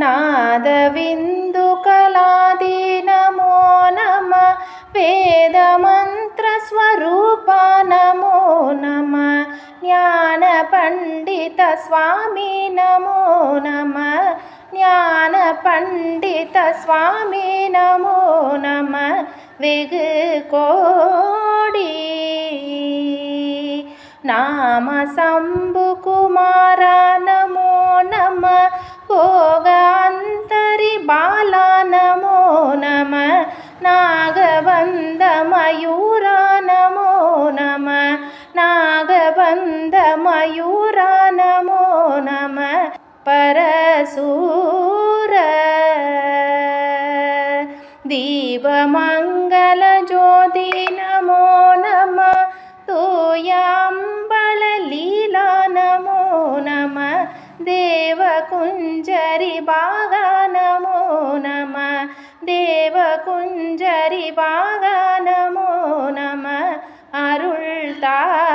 नादविन्दुकलादि नमो नमः वेदमन्त्रस्वरूपा नमो नमः ज्ञानपण्डितस्वामी नमो नमः ज्ञानपण्डितस्वामी नमो नमः वेगु कोडी नाम शम्भुकुमार नागबन्धमयूरा नमो। नमः नागबन्धमयूरा नमो। नमः परसूर दीपमङ्गलज्योति नमो। नमः तूयाम्बललीला नमो। नमः देवकुञ्जरि बागा नमो। नमः देवकुञ्जरि बागा नमो नमः अरुळ्ता